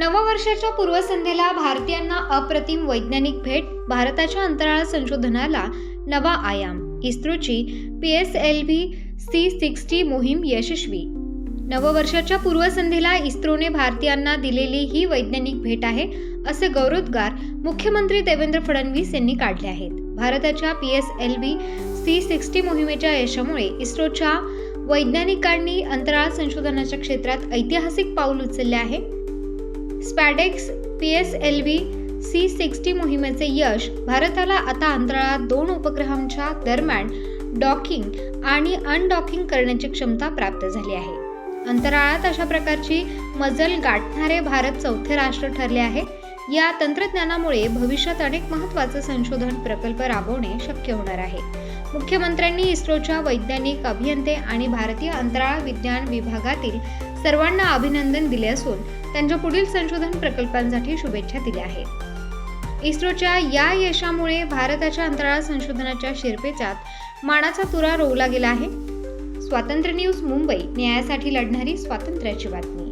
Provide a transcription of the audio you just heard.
नववर्षाच्या पूर्वसंध्येला भारतीयांना अप्रतिम वैज्ञानिक भेट भारताच्या अंतराळ संशोधनाला नवा आयाम. इस्रोची P S L V C sixty मोहीम यशस्वी. नववर्षाच्या पूर्वसंध्येला इस्रोने भारतीयांना दिलेली ही वैज्ञानिक भेट आहे असे गौरवोद्गार मुख्यमंत्री देवेंद्र फडणवीस यांनी काढले आहेत. भारताच्या P S L V C sixty मोहिमेच्या यशामुळे इस्रोच्या वैज्ञानिकांनी अंतराळ संशोधनाच्या क्षेत्रात ऐतिहासिक पाऊल उचलले आहे. SpaDeX P S L V C sixty मोहिमेचे यश भारताला आता अंतराळात दोन उपग्रहांच्या दरम्यान डॉकिंग आणि अनडॉकिंग करण्याची क्षमता प्राप्त झाली आहे. अंतराळात अशा प्रकारची मजल गाठणारे भारत चौथे राष्ट्र ठरले आहे. या तंत्रज्ञानामुळे भविष्यात अनेक महत्त्वाचे संशोधन प्रकल्प राबवणे शक्य होणार आहे. मुख्यमंत्र्यांनी इस्रोच्या वैज्ञानिक अभियंते आणि भारतीय अंतराळ विज्ञान विभागातील सर्वांना अभिनंदन दिले असून त्यांच्या पुढील संशोधन प्रकल्पांसाठी शुभेच्छा दिल्या आहेत. इस्रोच्या या यशामुळे भारताच्या अंतराळ संशोधनाच्या शिरपेचात मानाचा तुरा रोवला गेला आहे. स्वातंत्र्य न्यूज मुंबई न्यायासाठी लढणारी स्वातंत्र्याची बातमी.